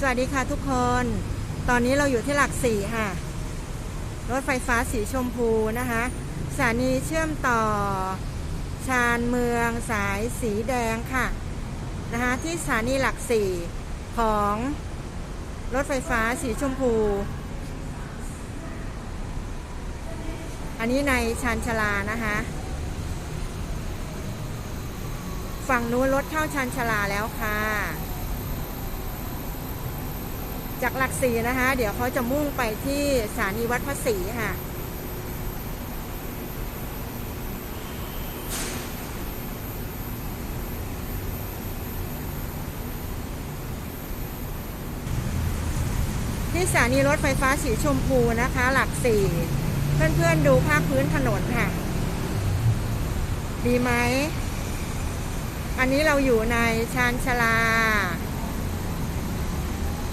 สวัสดีค่ะทุกคน ตอนนี้เราอยู่ที่หลักสี่ค่ะ รถไฟฟ้าสีชมพูนะคะ สถานีเชื่อมต่อ ชานเมืองสายสีแดงค่ะนะคะที่สถานีหลักสี่ของรถไฟฟ้าสีชมพู อันนี้ในชานชลานะคะ ฝั่งนู้นรถเข้าชานชลาแล้วค่ะ จากหลักสี่นะคะ เดี๋ยวเขาจะมุ่งไปที่สถานีวัดพระศรีค่ะที่สถานีรถไฟฟ้าสีชมพูนะคะ หลักสี่เพื่อนๆดูภาคพื้นถนนค่ะ ดีไหม อันนี้เราอยู่ในชานชาลา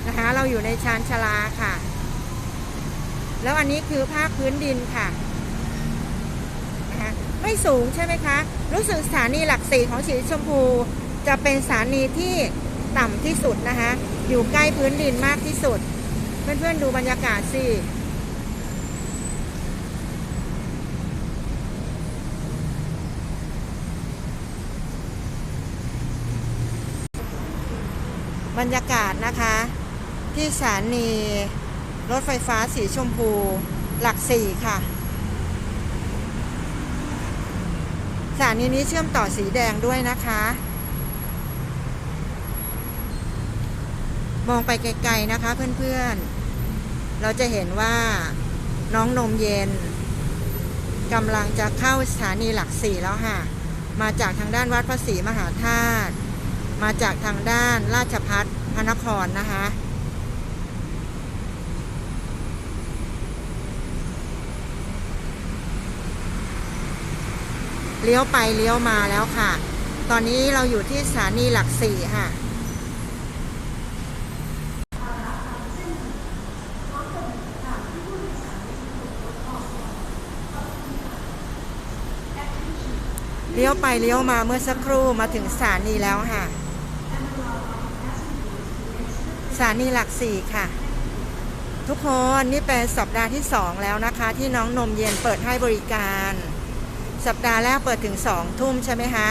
นะคะ เราอยู่ในชานชลาค่ะ แล้วอันนี้คือภาคพื้นดินค่ะนะคะไม่สูงใช่ไหมคะ รู้สึกสถานีหลักสี่ของสีชมพู จะเป็นสถานีที่ต่ำที่สุดนะคะ อยู่ใกล้พื้นดินมากที่สุด เพื่อนๆดูบรรยากาศสิบรรยากาศนะคะ ที่สถานีรถไฟฟ้าสีชมพูหลักสี่ค่ะสถานีนี้เชื่อมต่อสีแดงด้วยนะคะ มองไปไกลๆนะคะเพื่อนๆ เราจะเห็นว่าน้องนมเย็นกำลังจะเข้าสถานีหลักสี่แล้วค่ะ มาจากทางด้านวัดพระศรีมหาธาตุ มาจากทางด้านราชพัฒพระนครนะคะ เลี้ยวไปเลี้ยวมาแล้วค่ะ ตอนนี้เราอยู่ที่สถานีหลักสี่ค่ะเลี้ยวไปเลี้ยวมาเมื่อสักครู่มาถึงสถานีแล้วค่ะสถานีหลักสี่ค่ะ ทุกคนนี่เป็นสัปดาห์ที่สองแล้วนะคะ ที่น้องนมเย็นเปิดให้บริการ สัปดาห์แรกเปิดถึงสองทุ่มใช่ไหมคะ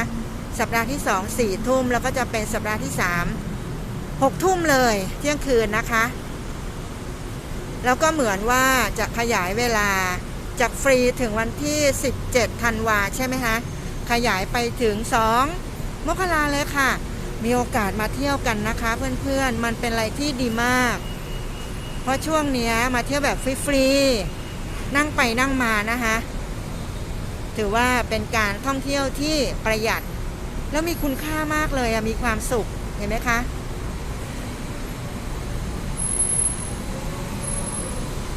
สัปดาห์ที่สองสี่ทุ่มแล้วก็จะเป็นสัปดาห์ที่สามหกทุ่มเลยเที่ยงคืนนะคะ แล้วก็เหมือนว่าจะขยายเวลาจากฟรีถึงวันที่ 17ธันวาใช่ไหมคะขยายไปถึง 2 มกราเลยค่ะ มีโอกาสมาเที่ยวกันนะคะ เพื่อนๆ มันเป็นอะไรที่ดีมาก เพราะช่วงนี้มาเที่ยวแบบฟรีๆนั่งไปนั่งมานะคะ ถือว่าเป็นการท่องเที่ยวที่ประหยัด แล้วมีคุณค่ามากเลยมีความสุขเห็นไหมคะ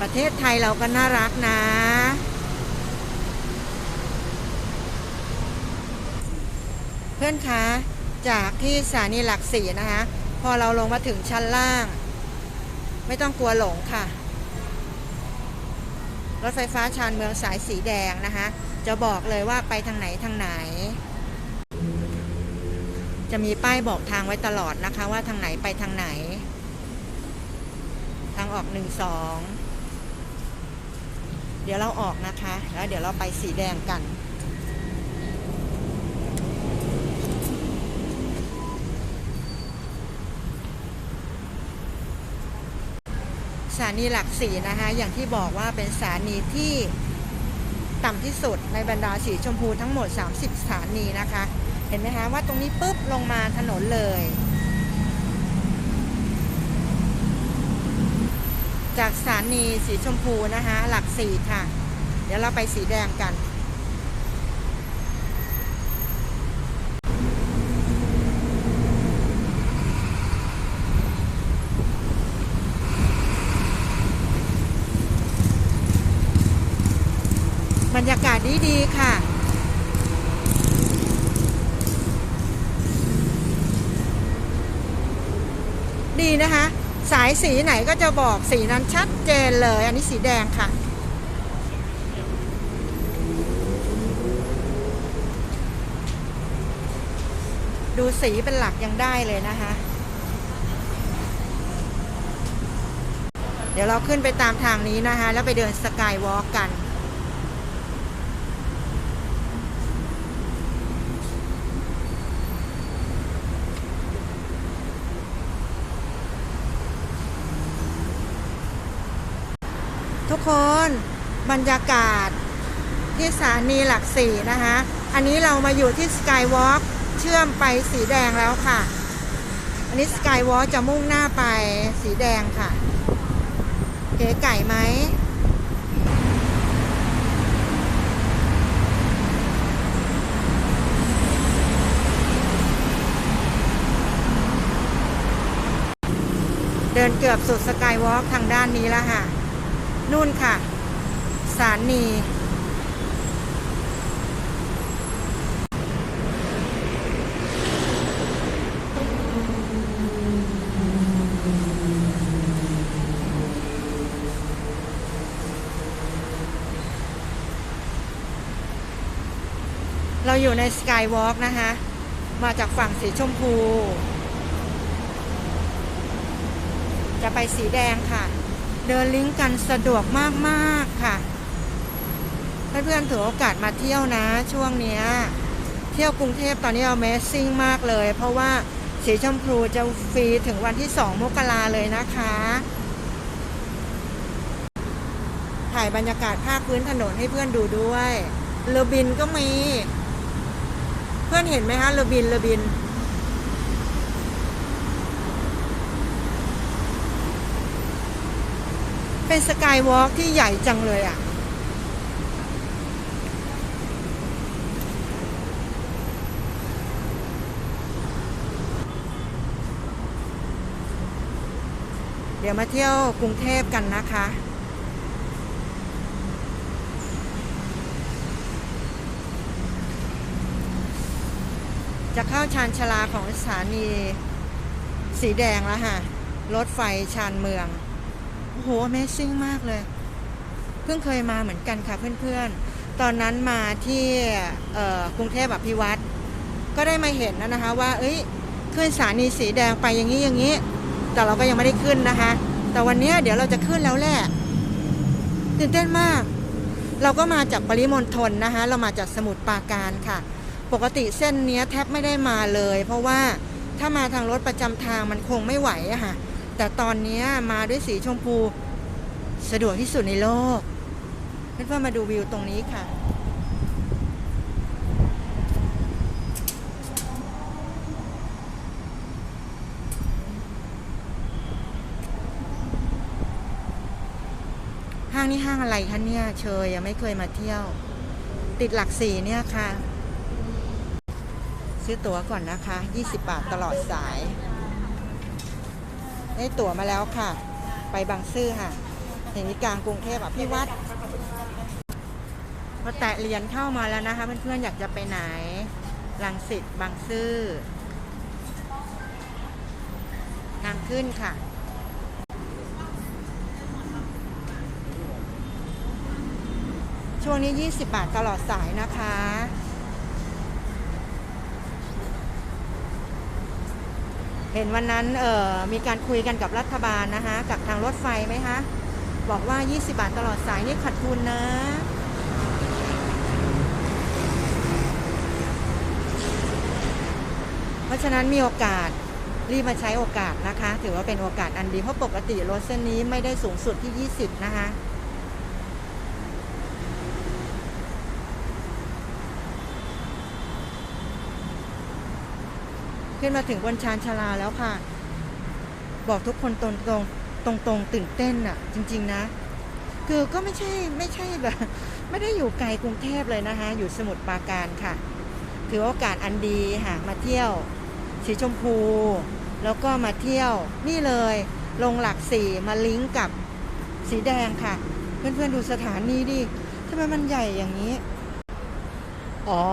ประเทศไทยเราก็น่ารักนะเพื่อนคะ จากที่สถานีหลักสี่นะคะ พอเราลงมาถึงชั้นล่าง ไม่ต้องกลัวหลงค่ะ รถไฟฟ้าชานเมืองสายสีแดงนะคะจะบอกเลยว่าไปทางไหนทางไหน จะมีป้ายบอกทางไว้ตลอดนะคะ ว่าทางไหนไปทางไหน ทางออกหนึ่งสองเดี๋ยวเราออกนะคะ แล้วเดี๋ยวเราไปสีแดงกันสถานีหลักสี่นะคะ อย่างที่บอกว่าเป็นสถานีที่ ต่ำที่สุดในบรรดาสีชมพูทั้งหมด 30 สถานีนะคะ เห็นไหมคะว่าตรงนี้ปุ๊บลงมาถนนเลย จากสถานีสีชมพูนะคะ หลักสี่ค่ะ เดี๋ยวเราไปสีแดงกัน รยากาศดีดีๆค่ะ ดีนะคะ สายสีไหนก็จะบอกสีนั้นชัดเจนเลย อันนี้สีแดงค่ะดูสีเป็นหลักยังได้เลยนะคะ เดี๋ยวเราขึ้นไปตามทางนี้นะคะ แล้วไปเดินสกายวอล์กกัน คนบรรยากาศที่สถานีหลักสี่นะคะ อันนี้เรามาอยู่ที่สกายวอล์กเชื่อมไปสีแดงแล้วค่ะ อันนี้สกายวอล์กจะมุ่งหน้าไปสีแดงค่ะ เก๋ไก่ไหมเดินเกือบสุดสกายวอล์กทางด้านนี้แล้วค่ะ นู่นค่ะ สานี เราอยู่ในสกายวอล์กนะคะ มาจากฝั่งสีชมพู จะไปสีแดงค่ะ เดินลิงก์กันสะดวกมากๆค่ะ เพื่อนๆถือโอกาสมาเที่ยวนะ ช่วงเนี้ย เที่ยวกรุงเทพตอนนี้ Amazing มากเลย เพราะว่าสีชมพูจะฟรีถึงวันที่2มกราเลยนะคะ ถ่ายบรรยากาศภาคพื้นถนนให้เพื่อนดูด้วยเรือบินก็มี เพื่อนเห็นไหมคะเรือบินเรือบิน เป็นสกายวอล์กที่ใหญ่จังเลยอะ่ะ เดี๋ยวมาเที่ยวกรุงเทพกันนะคะจะเข้าชานชาลาของสถานี สีแดงแล้วค่ะ รถไฟชานเมือง โอ้โห Amazing มากเลย เพิ่งเคยมาเหมือนกันค่ะเพื่อนๆ ตอนนั้นมาที่กรุงเทพอภิวัตรก็ได้มาเห็นนะนะคะว่า เอ้ยขึ้นสถานีสีแดงไปอย่างนี้อย่างนี้ แต่เราก็ยังไม่ได้ขึ้นนะคะ แต่วันนี้เดี๋ยวเราจะขึ้นแล้วแหละตื่นเต้นมาก เราก็มาจากปริมณฑลนะคะเรามาจากสมุทรปราการค่ะ ปกติเส้นนี้แทบไม่ได้มาเลย เพราะว่าถ้ามาทางรถประจำทางมันคงไม่ไหวอะค่ะ แต่ตอนนี้มาด้วยสีชมพูสะดวกที่สุดในโลกเพื่อนๆมาดูวิวตรงนี้ค่ะ ห้างนี้ห้างอะไรคะเนี่ย เชยยังไม่เคยมาเที่ยว ติดหลักสี่เนี่ยค่ะ ซื้อตั๋วก่อนนะคะ 20 บาทตลอดสาย ได้ตั๋วมาแล้วค่ะ ไปบางซื่อค่ะเห็นนี้กลางกรุงเทพอะพี่วัดพอแตะเหรียญเข้ามาแล้วนะคะ เพื่อนๆอยากจะไปไหนลังสิตบางซื่อทางขึ้นค่ะช่วงนี้ 20 บาทตลอดสายนะคะ เห็นวันนั้นเอ่อมีการคุยกันกับรัฐบาลนะคะกับทางรถไฟไหมคะบอกว่า 20 บาทตลอดสายนี่ขาดทุนนะเพราะฉะนั้นมีโอกาสรีบมาใช้โอกาสนะคะ ถือว่าเป็นโอกาสอันดีเพราะปกติรถเส้นนี้ไม่ได้สูงสุดที่ 20 นะคะ ขึ้นมาถึงบนชานชาลาแล้วค่ะ บอกทุกคนตรงตรงตรงตรงตื่นเต้นอะจริง ๆนะ คือก็ไม่ใช่ไม่ใช่แบบ ไม่ได้อยู่ไกลกรุงเทพเลยนะคะ อยู่สมุทรปราการค่ะ ถือโอกาสอันดีค่ะ มาเที่ยวสีชมพู แล้วก็มาเที่ยวนี่เลย ลงหลักสี่มาลิงก์กับสีแดงค่ะ เพื่อนๆดูสถานีดิทำไมมันใหญ่อย่างนี้ อ๋อ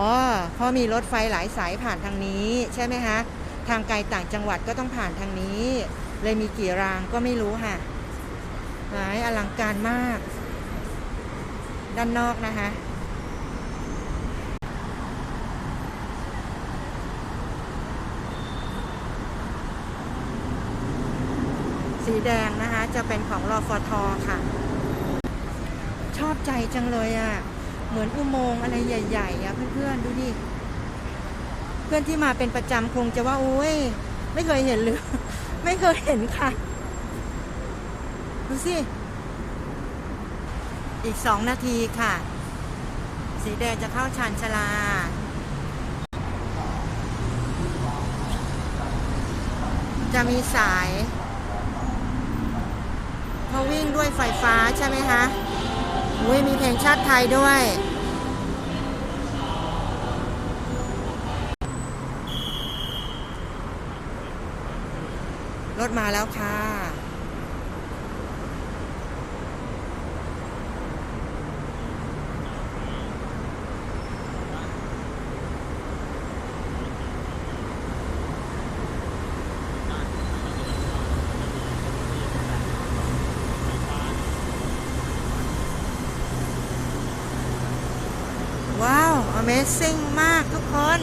เพราะมีรถไฟหลายสายผ่านทางนี้ใช่ไหมคะ ทางไกลต่างจังหวัดก็ต้องผ่านทางนี้ เลยมีกี่รางก็ไม่รู้ค่ะหลายอลังการมาก ด้านนอกนะคะสีแดงนะคะ จะเป็นของรอฟทอค่ะ ชอบใจจังเลยอะ่ะ เหมือนอุโมงค์อะไรใหญ่ๆอะ่ะเพื่อนๆดูดิเพื่อนที่มาเป็นประจำคงจะว่าโอ้ยไม่เคยเห็นหรือ ไม่เคยเห็นค่ะ ดูสิ อีกสองนาทีค่ะ สีแดงจะเข้าชานชาลาจะมีสายเขาวิ่งด้วยไฟฟ้าใช่ไหมคะ อุ้ยมีเพลงชาติไทยด้วย รถมาแล้วค่ะ ว้าว Amazing มากทุกคน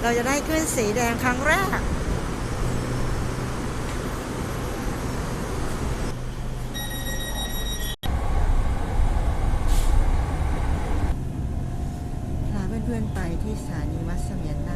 เราจะได้ขึ้นสีแดงครั้งแรกพาเพื่อนๆไปที่สถานีวัดเสมียนนา